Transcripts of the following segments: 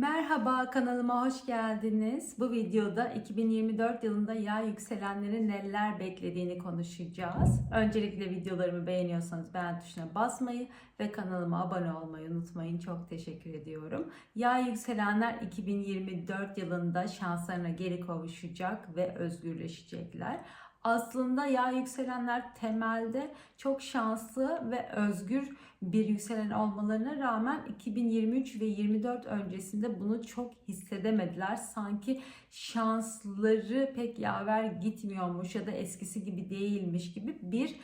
Merhaba kanalıma hoş geldiniz. Bu videoda 2024 yılında yay yükselenlerin neler beklediğini konuşacağız. Öncelikle videolarımı beğeniyorsanız beğen tuşuna basmayı ve kanalıma abone olmayı unutmayın. Çok teşekkür ediyorum. Yay yükselenler 2024 yılında şanslarına geri kavuşacak ve özgürleşecekler. Aslında yay yükselenler temelde çok şanslı ve özgür bir yükselen olmalarına rağmen 2023 ve 24 öncesinde bunu çok hissedemediler. Sanki şansları pek yaver gitmiyormuş ya da eskisi gibi değilmiş gibi bir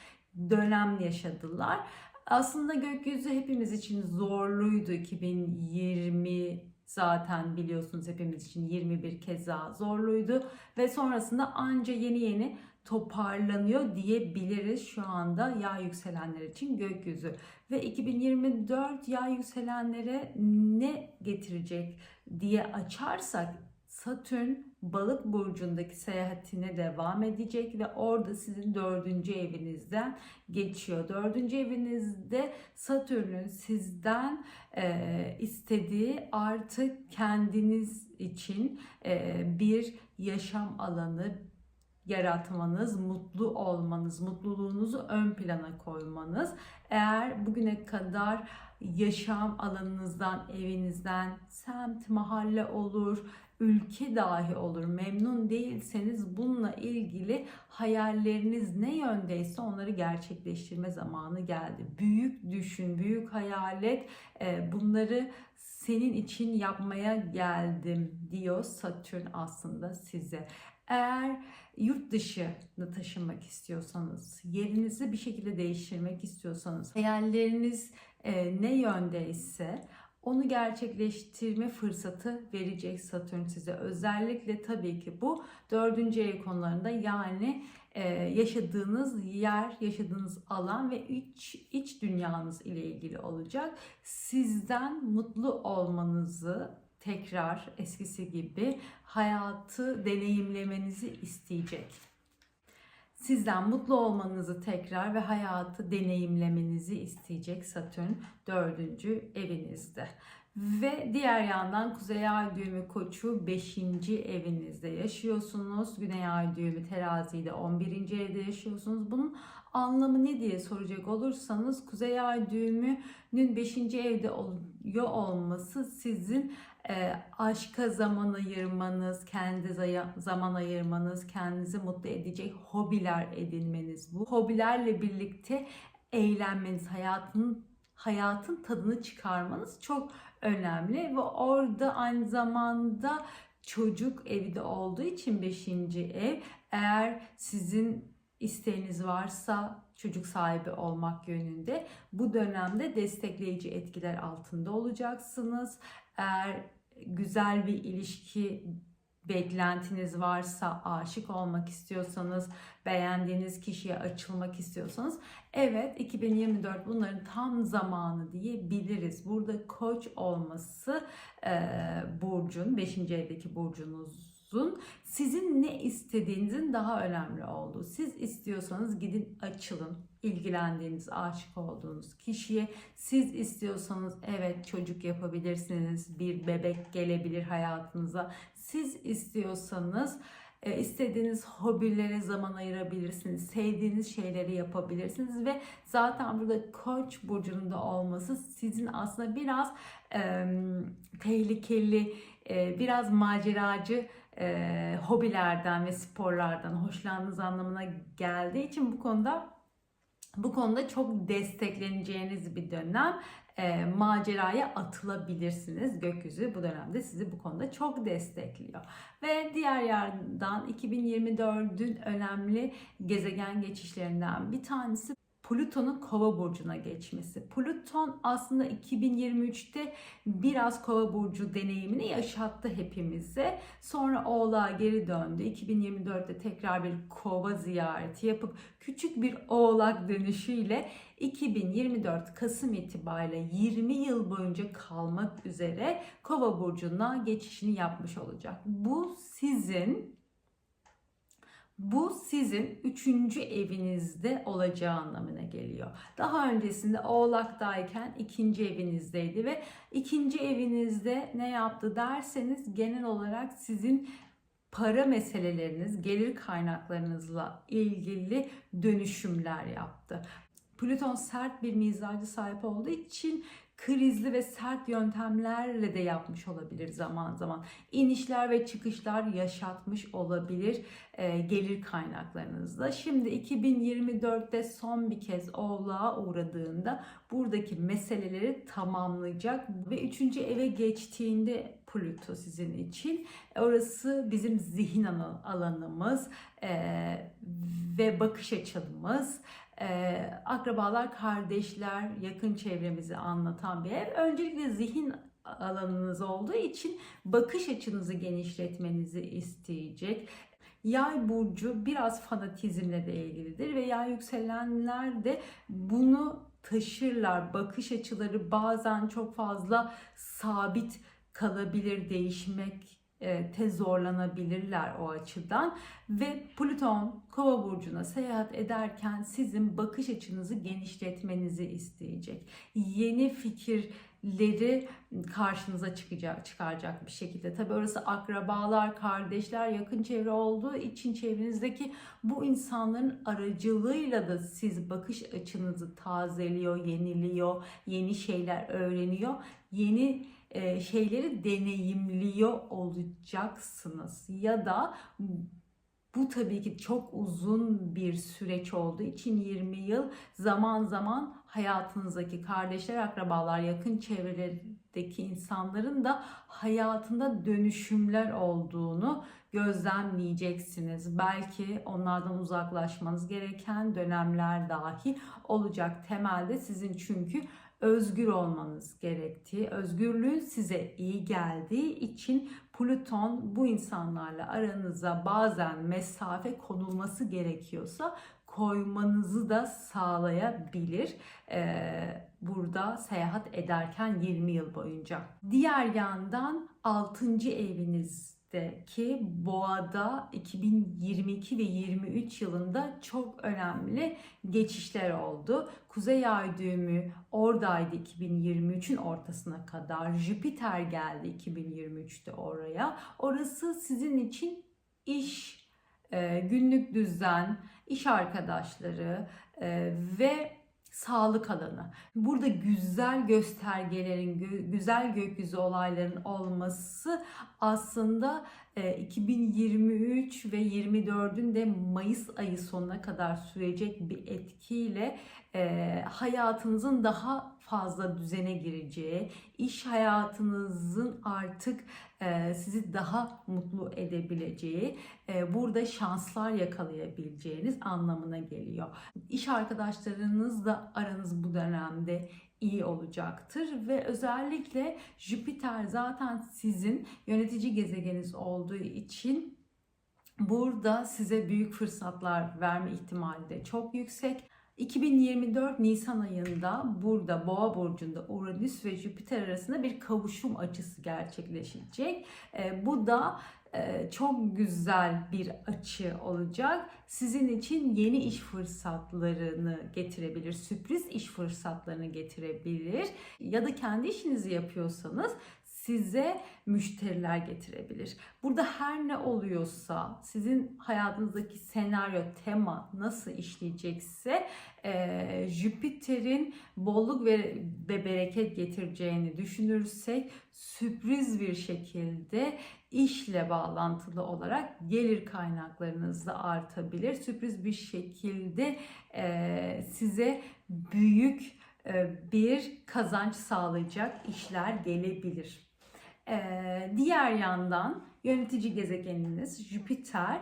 dönem yaşadılar. Aslında gökyüzü hepimiz için zorluydu 2020 zaten biliyorsunuz hepimiz için 21 keza zorluydu ve sonrasında anca yeni yeni toparlanıyor diyebiliriz şu anda yay yükselenler için gökyüzü. Ve 2024 yay yükselenlere ne getirecek diye açarsak Satürn balık burcundaki seyahatine devam edecek ve orada sizin dördüncü evinizden geçiyor. Dördüncü evinizde Satürn'ün sizden e, istediği artık kendiniz için e, bir yaşam alanı, yaratmanız, mutlu olmanız, mutluluğunuzu ön plana koymanız. Eğer bugüne kadar yaşam alanınızdan, evinizden, semt, mahalle olur, ülke dahi olur memnun değilseniz bununla ilgili hayalleriniz ne yöndeyse onları gerçekleştirme zamanı geldi. Büyük düşün, büyük hayal et. E, bunları senin için yapmaya geldim diyor Satürn aslında size. Eğer yurt dışına taşınmak istiyorsanız, yerinizi bir şekilde değiştirmek istiyorsanız, hayalleriniz e, ne yöndeyse onu gerçekleştirme fırsatı verecek Satürn size. Özellikle tabii ki bu dördüncü ev konularında yani e, yaşadığınız yer, yaşadığınız alan ve iç, iç dünyanız ile ilgili olacak. Sizden mutlu olmanızı tekrar eskisi gibi hayatı deneyimlemenizi isteyecek. Sizden mutlu olmanızı tekrar ve hayatı deneyimlemenizi isteyecek Satürn dördüncü evinizde. Ve diğer yandan Kuzey Ay düğümü koçu 5. evinizde yaşıyorsunuz. Güney Ay düğümü teraziyle 11. evde yaşıyorsunuz. Bunun anlamı ne diye soracak olursanız Kuzey Ay düğümünün 5. evde oluyor olması sizin e, aşka zaman ayırmanız, kendi zaman ayırmanız, kendinizi mutlu edecek hobiler edinmeniz bu. Hobilerle birlikte eğlenmeniz, hayatın hayatın tadını çıkarmanız çok önemli ve orada aynı zamanda çocuk evi de olduğu için 5. ev eğer sizin isteğiniz varsa çocuk sahibi olmak yönünde bu dönemde destekleyici etkiler altında olacaksınız. Eğer güzel bir ilişki beklentiniz varsa, aşık olmak istiyorsanız, beğendiğiniz kişiye açılmak istiyorsanız evet 2024 bunların tam zamanı diyebiliriz. Burada koç olması e, burcun, 5. evdeki burcunuz olsun. Sizin ne istediğinizin daha önemli olduğu. Siz istiyorsanız gidin açılın. ilgilendiğiniz, aşık olduğunuz kişiye. Siz istiyorsanız evet çocuk yapabilirsiniz. Bir bebek gelebilir hayatınıza. Siz istiyorsanız e, istediğiniz hobilere zaman ayırabilirsiniz. Sevdiğiniz şeyleri yapabilirsiniz ve zaten burada Koç burcunda olması sizin aslında biraz e, tehlikeli, e, biraz maceracı e, hobilerden ve sporlardan hoşlandığınız anlamına geldiği için bu konuda bu konuda çok destekleneceğiniz bir dönem. E, maceraya atılabilirsiniz. Gökyüzü bu dönemde sizi bu konuda çok destekliyor. Ve diğer yandan 2024'ün önemli gezegen geçişlerinden bir tanesi Plüton'un kova burcuna geçmesi. Plüton aslında 2023'te biraz kova burcu deneyimini yaşattı hepimize. Sonra oğlağa geri döndü. 2024'te tekrar bir kova ziyareti yapıp küçük bir oğlak dönüşüyle 2024 Kasım itibariyle 20 yıl boyunca kalmak üzere kova burcuna geçişini yapmış olacak. Bu sizin Bu sizin üçüncü evinizde olacağı anlamına geliyor. Daha öncesinde Oğlak'tayken ikinci evinizdeydi ve ikinci evinizde ne yaptı derseniz genel olarak sizin para meseleleriniz, gelir kaynaklarınızla ilgili dönüşümler yaptı. Plüton sert bir mizacı sahip olduğu için krizli ve sert yöntemlerle de yapmış olabilir zaman zaman. İnişler ve çıkışlar yaşatmış olabilir e, gelir kaynaklarınızda. Şimdi 2024'te son bir kez Oğlak'a uğradığında buradaki meseleleri tamamlayacak ve üçüncü eve geçtiğinde Plüto sizin için orası bizim zihin alanımız e, ve bakış açımız e, akrabalar, kardeşler, yakın çevremizi anlatan bir ev. Öncelikle zihin alanınız olduğu için bakış açınızı genişletmenizi isteyecek. Yay burcu biraz fanatizmle de ilgilidir ve yay yükselenler de bunu taşırlar. Bakış açıları bazen çok fazla sabit kalabilir, değişmek te zorlanabilirler o açıdan ve Plüton Kova burcuna seyahat ederken sizin bakış açınızı genişletmenizi isteyecek. Yeni fikirleri karşınıza çıkacak, çıkaracak bir şekilde. Tabi orası akrabalar, kardeşler, yakın çevre olduğu için çevrenizdeki bu insanların aracılığıyla da siz bakış açınızı tazeliyor, yeniliyor, yeni şeyler öğreniyor, yeni e, şeyleri deneyimliyor olacaksınız ya da bu tabii ki çok uzun bir süreç olduğu için 20 yıl zaman zaman hayatınızdaki kardeşler, akrabalar, yakın çevrelerdeki insanların da hayatında dönüşümler olduğunu gözlemleyeceksiniz. Belki onlardan uzaklaşmanız gereken dönemler dahi olacak. Temelde sizin çünkü özgür olmanız gerektiği, özgürlüğün size iyi geldiği için Plüton bu insanlarla aranıza bazen mesafe konulması gerekiyorsa koymanızı da sağlayabilir. Ee, burada seyahat ederken 20 yıl boyunca. Diğer yandan 6. eviniz ki Boğa'da 2022 ve 23 yılında çok önemli geçişler oldu. Kuzey ay düğümü oradaydı 2023'ün ortasına kadar. Jüpiter geldi 2023'te oraya. Orası sizin için iş, e, günlük düzen, iş arkadaşları e, ve sağlık alanı. Burada güzel göstergelerin, güzel gökyüzü olayların olması aslında 2023 e, ve 24'ün de Mayıs ayı sonuna kadar sürecek bir etkiyle e, hayatınızın daha fazla düzene gireceği, iş hayatınızın artık e, sizi daha mutlu edebileceği, e, burada şanslar yakalayabileceğiniz anlamına geliyor. İş arkadaşlarınızla aranız bu dönemde iyi olacaktır ve özellikle Jüpiter zaten sizin yönetici gezegeniniz olduğu için burada size büyük fırsatlar verme ihtimali de çok yüksek. 2024 Nisan ayında burada Boğa burcunda Uranüs ve Jüpiter arasında bir kavuşum açısı gerçekleşecek. E, bu da e, çok güzel bir açı olacak. Sizin için yeni iş fırsatlarını getirebilir, sürpriz iş fırsatlarını getirebilir ya da kendi işinizi yapıyorsanız size müşteriler getirebilir. Burada her ne oluyorsa sizin hayatınızdaki senaryo, tema nasıl işleyecekse e, Jüpiter'in bolluk ve, ve bereket getireceğini düşünürsek sürpriz bir şekilde işle bağlantılı olarak gelir kaynaklarınız da artabilir. Sürpriz bir şekilde e, size büyük e, bir kazanç sağlayacak işler gelebilir. Ee, diğer yandan yönetici gezegeniniz Jüpiter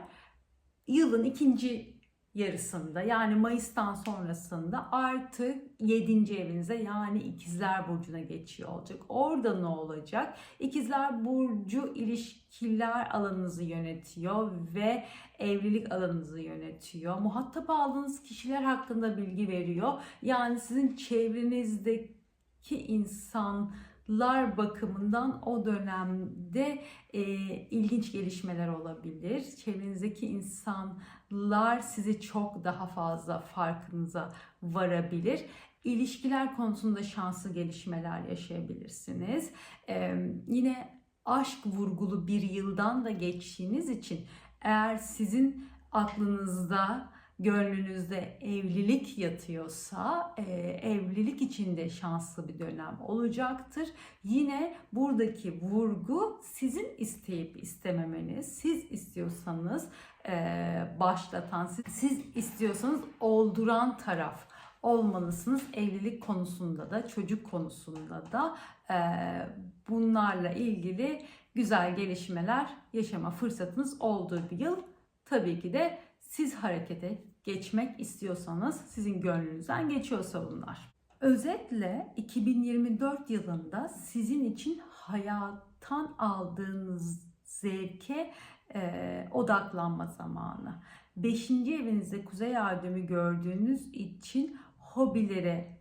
yılın ikinci yarısında yani Mayıs'tan sonrasında artık 7. evinize yani ikizler burcuna geçiyor olacak. Orada ne olacak? İkizler burcu ilişkiler alanınızı yönetiyor ve evlilik alanınızı yönetiyor. Muhatap aldığınız kişiler hakkında bilgi veriyor. Yani sizin çevrenizdeki insan lar bakımından o dönemde e, ilginç gelişmeler olabilir. Çevrenizdeki insanlar sizi çok daha fazla farkınıza varabilir. İlişkiler konusunda şanslı gelişmeler yaşayabilirsiniz. E, yine aşk vurgulu bir yıldan da geçtiğiniz için eğer sizin aklınızda gönlünüzde evlilik yatıyorsa e, evlilik içinde şanslı bir dönem olacaktır. Yine buradaki vurgu sizin isteyip istememeniz. Siz istiyorsanız e, başlatan, siz, siz istiyorsanız olduran taraf olmalısınız. Evlilik konusunda da çocuk konusunda da e, bunlarla ilgili güzel gelişmeler yaşama fırsatınız olduğu bir yıl. Tabii ki de siz harekete geçmek istiyorsanız sizin gönlünüzden geçiyorsa bunlar. Özetle 2024 yılında sizin için hayattan aldığınız zevke e, odaklanma zamanı. Beşinci evinizde kuzey düğümü gördüğünüz için hobilere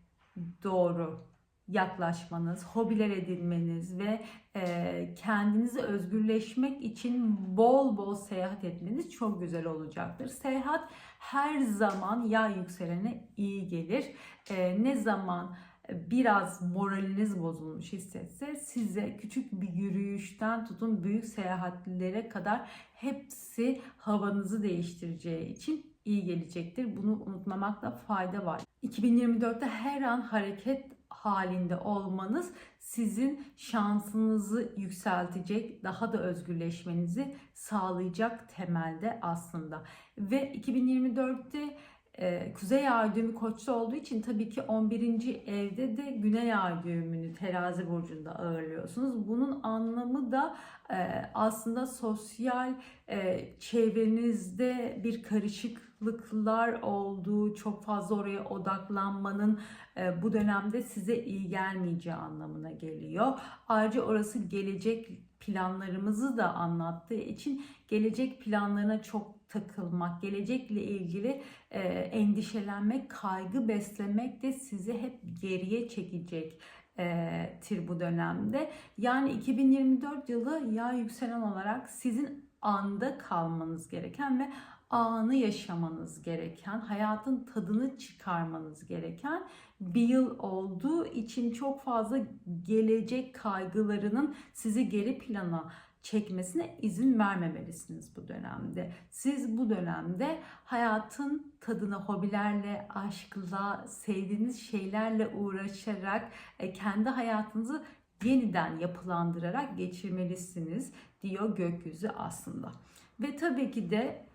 doğru yaklaşmanız, hobiler edinmeniz ve e, kendinizi özgürleşmek için bol bol seyahat etmeniz çok güzel olacaktır. Seyahat her zaman yay yükselene iyi gelir. E, ne zaman biraz moraliniz bozulmuş hissetse size küçük bir yürüyüşten tutun büyük seyahatlere kadar hepsi havanızı değiştireceği için iyi gelecektir. Bunu unutmamakta fayda var. 2024'te her an hareket halinde olmanız sizin şansınızı yükseltecek, daha da özgürleşmenizi sağlayacak temelde aslında. Ve 2024'te e, Kuzey Ay düğümü Koç'ta olduğu için tabii ki 11. evde de Güney Ay düğümünü Terazi burcunda ağırlıyorsunuz. Bunun anlamı da e, aslında sosyal e, çevrenizde bir karışıklıklar olduğu, çok fazla oraya odaklanmanın e, bu dönemde size iyi gelmeyeceği anlamına geliyor. Ayrıca orası gelecek planlarımızı da anlattığı için gelecek planlarına çok takılmak, gelecekle ilgili e, endişelenmek, kaygı beslemek de sizi hep geriye çekecek e, tir bu dönemde. Yani 2024 yılı ya yükselen olarak sizin anda kalmanız gereken ve anı yaşamanız gereken, hayatın tadını çıkarmanız gereken bir yıl olduğu için çok fazla gelecek kaygılarının sizi geri plana çekmesine izin vermemelisiniz bu dönemde. Siz bu dönemde hayatın tadını hobilerle, aşkla, sevdiğiniz şeylerle uğraşarak e, kendi hayatınızı yeniden yapılandırarak geçirmelisiniz diyor gökyüzü aslında. Ve tabii ki de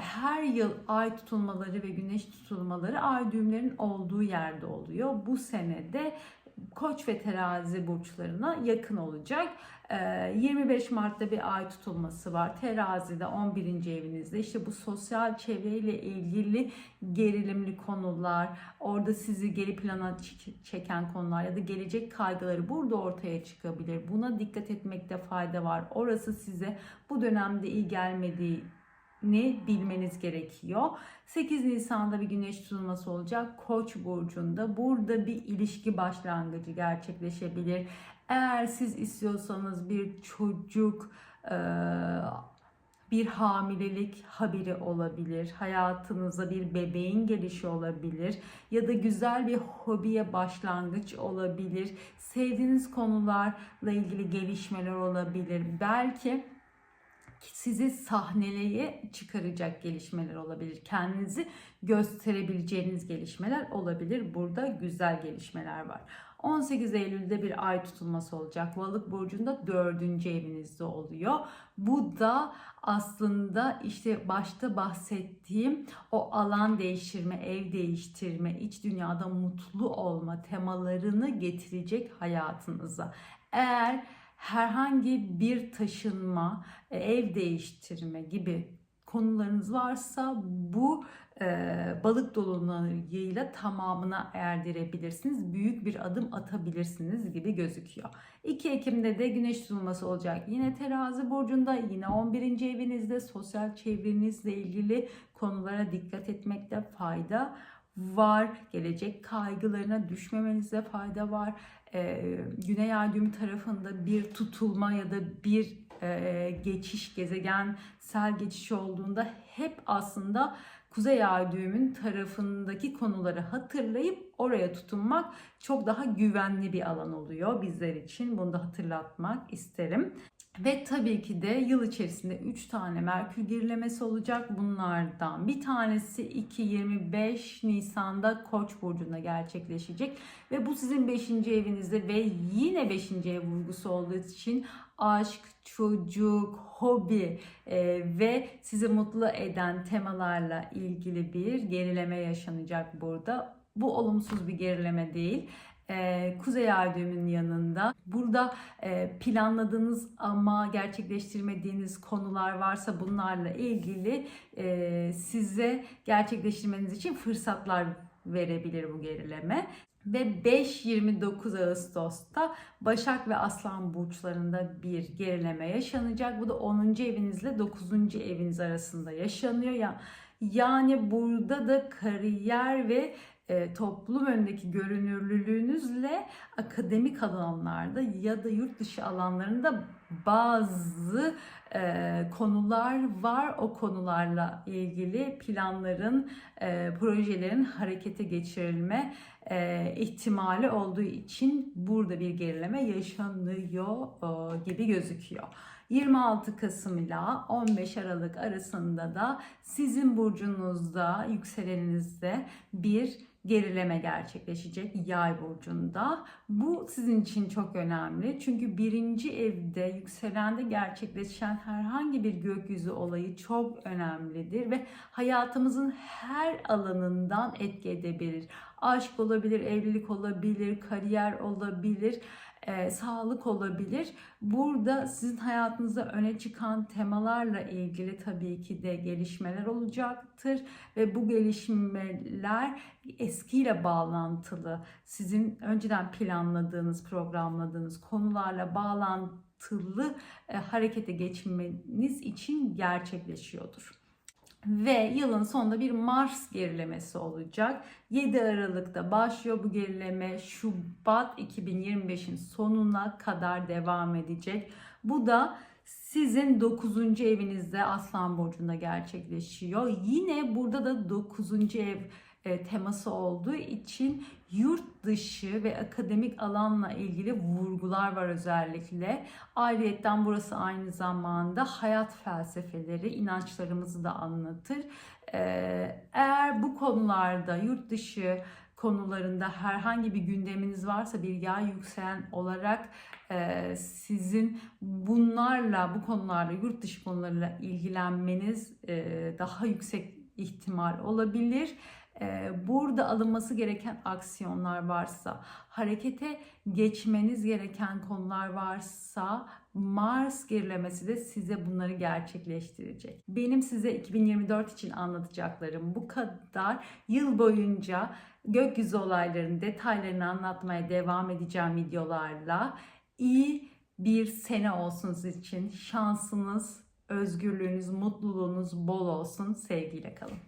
her yıl ay tutulmaları ve güneş tutulmaları ay düğümlerin olduğu yerde oluyor. Bu senede Koç ve Terazi burçlarına yakın olacak. 25 ee, Mart'ta bir ay tutulması var. Terazide 11. evinizde. İşte bu sosyal çevreyle ilgili gerilimli konular, orada sizi geri plana çeken konular ya da gelecek kaygıları burada ortaya çıkabilir. Buna dikkat etmekte fayda var. Orası size bu dönemde iyi gelmediği ne bilmeniz gerekiyor. 8 Nisan'da bir güneş tutulması olacak Koç burcunda. Burada bir ilişki başlangıcı gerçekleşebilir. Eğer siz istiyorsanız bir çocuk bir hamilelik haberi olabilir. Hayatınızda bir bebeğin gelişi olabilir ya da güzel bir hobiye başlangıç olabilir. Sevdiğiniz konularla ilgili gelişmeler olabilir. Belki sizi sahneleye çıkaracak gelişmeler olabilir. Kendinizi gösterebileceğiniz gelişmeler olabilir. Burada güzel gelişmeler var. 18 Eylül'de bir ay tutulması olacak. Balık burcunda 4. evinizde oluyor. Bu da aslında işte başta bahsettiğim o alan değiştirme, ev değiştirme, iç dünyada mutlu olma temalarını getirecek hayatınıza. Eğer herhangi bir taşınma, e, ev değiştirme gibi konularınız varsa bu e, balık dolunayıyla tamamına erdirebilirsiniz. Büyük bir adım atabilirsiniz gibi gözüküyor. 2 Ekim'de de güneş tutulması olacak. Yine terazi burcunda yine 11. evinizde sosyal çevrenizle ilgili konulara dikkat etmekte fayda var. Gelecek kaygılarına düşmemenize fayda var. Ee, Güney ay düğümü tarafında bir tutulma ya da bir e, geçiş, gezegensel geçiş olduğunda hep aslında Kuzey Ay düğümün tarafındaki konuları hatırlayıp oraya tutunmak çok daha güvenli bir alan oluyor bizler için. Bunu da hatırlatmak isterim. Ve tabii ki de yıl içerisinde 3 tane Merkür gerilemesi olacak. Bunlardan bir tanesi 2-25 Nisan'da Koç burcunda gerçekleşecek. Ve bu sizin 5. evinizde ve yine 5. ev vurgusu olduğu için aşk, çocuk, hobi e, ve sizi mutlu eden temalarla ilgili bir gerileme yaşanacak burada. Bu olumsuz bir gerileme değil. Ee, Kuzey Ay yanında. Burada e, planladığınız ama gerçekleştirmediğiniz konular varsa bunlarla ilgili e, size gerçekleştirmeniz için fırsatlar verebilir bu gerileme. Ve 5-29 Ağustos'ta Başak ve Aslan burçlarında bir gerileme yaşanacak. Bu da 10. evinizle 9. eviniz arasında yaşanıyor. Ya yani burada da kariyer ve e, toplum önündeki görünürlülüğünüzle akademik alanlarda ya da yurt dışı alanlarında bazı e, konular var. O konularla ilgili planların, e, projelerin harekete geçirilme e, ihtimali olduğu için burada bir gerileme yaşanıyor e, gibi gözüküyor. 26 Kasım ile 15 Aralık arasında da sizin burcunuzda, yükseleninizde bir gerileme gerçekleşecek yay burcunda. Bu sizin için çok önemli. Çünkü birinci evde yükselende gerçekleşen herhangi bir gökyüzü olayı çok önemlidir ve hayatımızın her alanından etki edebilir. Aşk olabilir, evlilik olabilir, kariyer olabilir e, sağlık olabilir. Burada sizin hayatınızda öne çıkan temalarla ilgili tabii ki de gelişmeler olacaktır ve bu gelişmeler eskiyle bağlantılı. Sizin önceden planladığınız, programladığınız konularla bağlantılı e, harekete geçmeniz için gerçekleşiyordur. Ve yılın sonunda bir Mars gerilemesi olacak. 7 Aralık'ta başlıyor bu gerileme. Şubat 2025'in sonuna kadar devam edecek. Bu da sizin 9. evinizde Aslan Burcu'nda gerçekleşiyor. Yine burada da 9. ev teması olduğu için yurt dışı ve akademik alanla ilgili vurgular var özellikle. Ayrıyetten burası aynı zamanda hayat felsefeleri, inançlarımızı da anlatır. E, eğer bu konularda yurt dışı konularında herhangi bir gündeminiz varsa bir yay yükselen olarak e, sizin bunlarla bu konularla yurt dışı konularıyla ilgilenmeniz daha yüksek ihtimal olabilir burada alınması gereken aksiyonlar varsa, harekete geçmeniz gereken konular varsa Mars gerilemesi de size bunları gerçekleştirecek. Benim size 2024 için anlatacaklarım bu kadar. Yıl boyunca gökyüzü olaylarının detaylarını anlatmaya devam edeceğim videolarla. İyi bir sene olsun sizin için. Şansınız, özgürlüğünüz, mutluluğunuz bol olsun. Sevgiyle kalın.